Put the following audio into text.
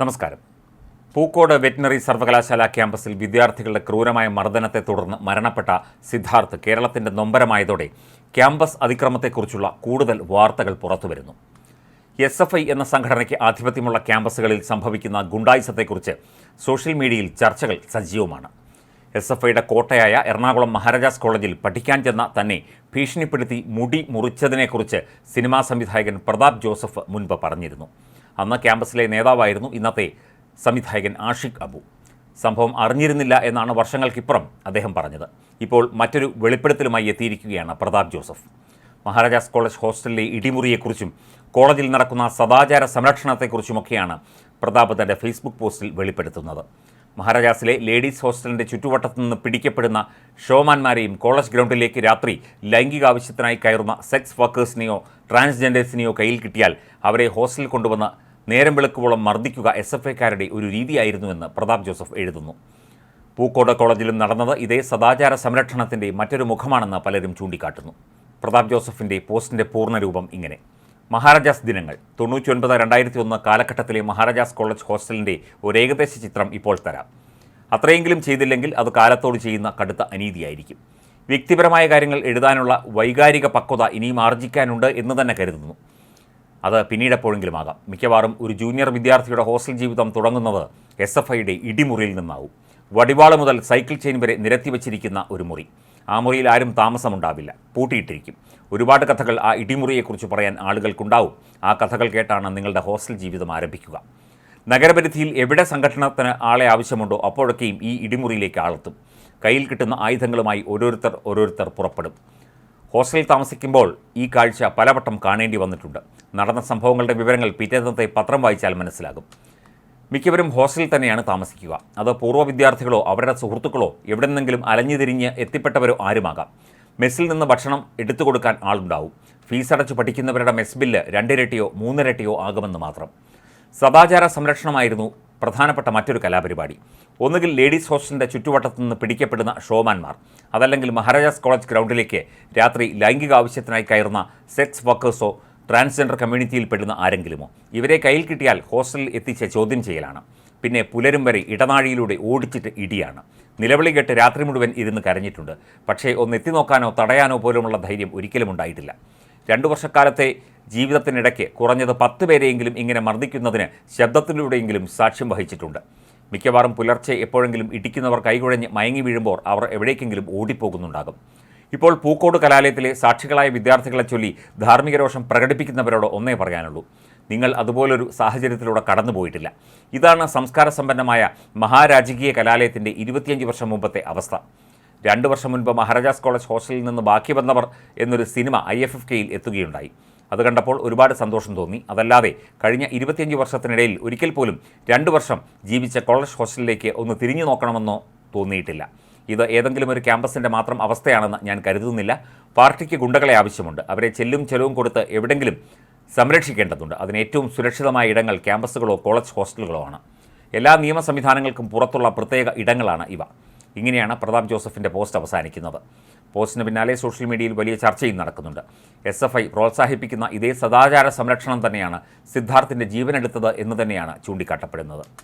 നമസ്കാരം. പൂക്കോട് വെറ്റിനറി സർവകലാശാല ക്യാമ്പസിൽ വിദ്യാർത്ഥികളുടെ ക്രൂരമായ മർദ്ദനത്തെ തുടർന്ന് മരണപ്പെട്ട സിദ്ധാർത്ഥ് കേരളത്തിന്റെ നൊമ്പരമായതോടെ ക്യാമ്പസ് അതിക്രമത്തെക്കുറിച്ചുള്ള കൂടുതൽ വാർത്തകൾ പുറത്തുവരുന്നു. എസ് എഫ് ഐ എന്ന സംഘടനയ്ക്ക് ആധിപത്യമുള്ള ക്യാമ്പസുകളിൽ സംഭവിക്കുന്ന ഗുണ്ടായിസത്തെക്കുറിച്ച് സോഷ്യൽ മീഡിയയിൽ ചർച്ചകൾ സജീവമാണ്. എസ് എഫ് ഐയുടെ കോട്ടയായ എറണാകുളം മഹാരാജാസ് കോളേജിൽ പഠിക്കാൻ ചെന്ന തന്നെ ഭീഷണിപ്പെടുത്തി മുടി മുറിച്ചതിനെക്കുറിച്ച് സിനിമാ സംവിധായകൻ പ്രതാപ് ജോസഫ് മുൻപ് പറഞ്ഞിരുന്നു. അന്ന് ക്യാമ്പസിലെ നേതാവായിരുന്നു ഇന്നത്തെ സംവിധായകൻ ആഷിഖ് അബു. സംഭവം അറിഞ്ഞിരുന്നില്ല എന്നാണ് വർഷങ്ങൾക്കിപ്പുറം അദ്ദേഹം പറഞ്ഞത്. ഇപ്പോൾ മറ്റൊരു വെളിപ്പെടുത്തലുമായി എത്തിയിരിക്കുകയാണ് പ്രതാപ് ജോസഫ്. മഹാരാജാസ് കോളേജ് ഹോസ്റ്റലിലെ ഇടിമുറിയെക്കുറിച്ചും കോളേജിൽ നടക്കുന്ന സദാചാര സംരക്ഷണത്തെക്കുറിച്ചുമൊക്കെയാണ് പ്രതാപ് തന്റെ ഫേസ്ബുക്ക് പോസ്റ്റിൽ വെളിപ്പെടുത്തുന്നത്. മഹാരാജാസിലെ ലേഡീസ് ഹോസ്റ്റലിന്റെ ചുറ്റുവട്ടത്തു നിന്ന് പിടിക്കപ്പെടുന്ന ഷോമാന്മാരെയും കോളേജ് ഗ്രൗണ്ടിലേക്ക് രാത്രി ലൈംഗിക ആവശ്യത്തിനായി കയറുന്ന സെക്സ് വർക്കേഴ്സിനെയോ ട്രാൻസ്ജെൻഡേഴ്സിനെയോ കയ്യിൽ കിട്ടിയാൽ അവരെ ഹോസ്റ്റലിൽ കൊണ്ടുവന്ന് നേരം വെളുക്കുവോളം മർദ്ദിക്കുക എസ് എഫ് ഐക്കാരുടെ ഒരു രീതിയായിരുന്നുവെന്ന് പ്രതാപ് ജോസഫ് എഴുതുന്നു. പൂക്കോട് കോളേജിലും നടന്നത് ഇതേ സദാചാര സംരക്ഷണത്തിന്റെ മറ്റൊരു മുഖമാണെന്ന് പലരും ചൂണ്ടിക്കാട്ടുന്നു. പ്രതാപ് ജോസഫിന്റെ പോസ്റ്റിന്റെ പൂർണരൂപം ഇങ്ങനെ. മഹാരാജാസ് ദിനങ്ങൾ. തൊണ്ണൂറ്റി ഒൻപത് രണ്ടായിരത്തി ഒന്ന് കാലഘട്ടത്തിലെ മഹാരാജാസ് കോളേജ് ഹോസ്റ്റലിന്റെ ഒരു ഏകദേശ ചിത്രം ഇപ്പോൾ തരാം. അത്രയെങ്കിലും ചെയ്തില്ലെങ്കിൽ അത് കാലത്തോട് ചെയ്യുന്ന കടുത്ത അനീതിയായിരിക്കും. വ്യക്തിപരമായ കാര്യങ്ങൾ എഴുതാനുള്ള വൈകാരിക പക്വത ഇനിയും ആർജിക്കാനുണ്ട് എന്ന് തന്നെ കരുതുന്നു. അത് പിന്നീട് എപ്പോഴെങ്കിലും ആകാം മിക്കവാറും ഒരു ജൂനിയർ വിദ്യാർത്ഥിയുടെ ഹോസ്റ്റൽ ജീവിതം തുടങ്ങുന്നത് എസ് എഫ് ഐയുടെ ഇടിമുറിയിൽ നിന്നാവും. വടിവാൾ മുതൽ സൈക്കിൾ ചെയിൻ വരെ നിരത്തി വച്ചിരിക്കുന്ന ഒരു മുറി. ആ മുറിയിൽ ആരും താമസമുണ്ടാവില്ല. പൂട്ടിയിട്ടിരിക്കും. ഒരുപാട് കഥകൾ ആ ഇടിമുറിയെക്കുറിച്ച് പറയാൻ ആളുകൾക്കുണ്ടാവും. ആ കഥകൾ കേട്ടാണ് നിങ്ങളുടെ ഹോസ്റ്റൽ ജീവിതം ആരംഭിക്കുക. നഗരപരിധിയിൽ എവിടെ സംഘടനത്തിന് ആളെ ആവശ്യമുണ്ടോ അപ്പോഴൊക്കെയും ഈ ഇടിമുറിയിലേക്ക് ആളെത്തും. കയ്യിൽ കിട്ടുന്ന ആയുധങ്ങളുമായി ഓരോരുത്തർ ഓരോരുത്തർ പുറപ്പെടും. ഹോസ്റ്റലിൽ താമസിക്കുമ്പോൾ ഈ കാഴ്ച പലവട്ടം കാണേണ്ടി വന്നിട്ടുണ്ട്. നടന്ന സംഭവങ്ങളുടെ വിവരങ്ങൾ പിറ്റേന്നത്തെ പത്രം വായിച്ചാൽ മനസ്സിലാകും. മിക്കവരും ഹോസ്റ്റലിൽ തന്നെയാണ് താമസിക്കുക. അത് പൂർവ വിദ്യാർത്ഥികളോ അവരുടെ സുഹൃത്തുക്കളോ എവിടെ നിന്നെങ്കിലും അലഞ്ഞു തിരിഞ്ഞ് എത്തിപ്പെട്ടവരോ ആരുമാകാം. മെസ്സിൽ നിന്ന് ഭക്ഷണം എടുത്തു കൊടുക്കാൻ ആളുണ്ടാവും. ഫീസ് അടച്ച് പഠിക്കുന്നവരുടെ മെസ് ബില്ല് രണ്ടിരട്ടിയോ മൂന്നിരട്ടിയോ ആകുമെന്ന് മാത്രം. സദാചാര സംരക്ഷണമായിരുന്നു പ്രധാനപ്പെട്ട മറ്റൊരു കലാപരിപാടി. ഒന്നുകിൽ ലേഡീസ് ഹോസ്റ്റലിന്റെ ചുറ്റുവട്ടത്തു നിന്ന് പിടിക്കപ്പെടുന്ന ഷോമാൻമാർ അതല്ലെങ്കിൽ മഹാരാജാസ് കോളേജ് ഗ്രൗണ്ടിലേക്ക് രാത്രി ലൈംഗിക ആവശ്യത്തിനായി കയറുന്ന സെക്സ് വർക്കേഴ്സോ ട്രാൻസ്ജെൻഡർ കമ്മ്യൂണിറ്റിയിൽപ്പെടുന്ന ആരെങ്കിലുമോ? ഇവരെ കയ്യിൽ കിട്ടിയാൽ ഹോസ്റ്റലിൽ എത്തിച്ച ചോദ്യം ചെയ്യലാണ്. പിന്നെ പുലരും വരെ ഇടനാഴിയിലൂടെ ഓടിച്ചിട്ട് ഇടിയാണ്. നിലവിളി കേട്ട് രാത്രി മുഴുവൻ ഇരുന്ന് കരഞ്ഞിട്ടുണ്ട്. പക്ഷേ ഒന്ന് എത്തി നോക്കാനോ തടയാനോ പോലുമുള്ള ധൈര്യം ഒരിക്കലും ഉണ്ടായിട്ടില്ല. രണ്ടു വർഷക്കാലത്തെ ജീവിതത്തിനിടയ്ക്ക് കുറഞ്ഞത് പത്ത് പേരെയെങ്കിലും ഇങ്ങനെ മർദ്ദിക്കുന്നതിന് ശബ്ദത്തിലൂടെയെങ്കിലും സാക്ഷ്യം വഹിച്ചിട്ടുണ്ട്. മിക്കവാറും പുലർച്ചെ എപ്പോഴെങ്കിലും ഇടിക്കുന്നവർ കൈകുഴഞ്ഞ് മയങ്ങി വീഴുമ്പോൾ അവർ എവിടേക്കെങ്കിലും ഓടിപ്പോകുന്നുണ്ടാകും. ഇപ്പോൾ പൂക്കോട് കലാലയത്തിലെ സാക്ഷികളായ വിദ്യാർത്ഥികളെ ചൊല്ലി ധാർമ്മിക രോഷം പ്രകടിപ്പിക്കുന്നവരോട് ഒന്നേ പറയാനുള്ളൂ. നിങ്ങൾ അതുപോലൊരു സാഹചര്യത്തിലൂടെ കടന്നുപോയിട്ടില്ല ഇതാണ് സംസ്കാര സമ്പന്നമായ മഹാരാജകീയ കലാലയത്തിന്റെ ഇരുപത്തിയഞ്ച് വർഷം മുമ്പത്തെ അവസ്ഥ. രണ്ട് വർഷം മുൻപ് മഹാരാജാസ് കോളേജ് ഹോസ്റ്റലിൽ നിന്ന് ബാക്കി വന്നവർ എന്നൊരു സിനിമ ഐ എഫ് എഫ് കെയിൽ എത്തുകയുണ്ടായി. അത് കണ്ടപ്പോൾ ഒരുപാട് സന്തോഷം തോന്നി. അതല്ലാതെ കഴിഞ്ഞ ഇരുപത്തിയഞ്ച് വർഷത്തിനിടയിൽ ഒരിക്കൽ പോലും രണ്ട് വർഷം ജീവിച്ച കോളേജ് ഹോസ്റ്റലിലേക്ക് ഒന്ന് തിരിഞ്ഞു നോക്കണമെന്നോ തോന്നിയിട്ടില്ല. ഇത് ഏതെങ്കിലും ഒരു ക്യാമ്പസിന്റെ മാത്രം അവസ്ഥയാണെന്ന് ഞാൻ കരുതുന്നില്ല. പാർട്ടിക്ക് ഗുണ്ടകളെ ആവശ്യമുണ്ട്. അവരെ ചെല്ലും ചെലവും കൊടുത്ത് എവിടെങ്കിലും സംരക്ഷിക്കേണ്ടതുണ്ട്. അതിന് ഏറ്റവും സുരക്ഷിതമായ ഇടങ്ങൾ ക്യാമ്പസുകളോ കോളേജ് ഹോസ്റ്റലുകളോ ആണ്. എല്ലാ നിയമ സംവിധാനങ്ങൾക്കും പുറത്തുള്ള പ്രത്യേക ഇടങ്ങളാണ് ഇവ. ഇങ്ങനെയാണ് പ്രതാപ് ജോസഫിന്റെ പോസ്റ്റ് അവസാനിക്കുന്നത്. പോസ്റ്റിന് പിന്നാലെ സോഷ്യൽ മീഡിയയിൽ വലിയ ചർച്ചയും നടക്കുന്നുണ്ട്. എസ് എഫ് ഐ പ്രോത്സാഹിപ്പിക്കുന്ന ഇതേ സദാചാര സംരക്ഷണം തന്നെയാണ് സിദ്ധാർത്ഥിന്റെ ജീവനെടുത്തത് എന്ന് തന്നെയാണ് ചൂണ്ടിക്കാട്ടപ്പെടുന്നത്.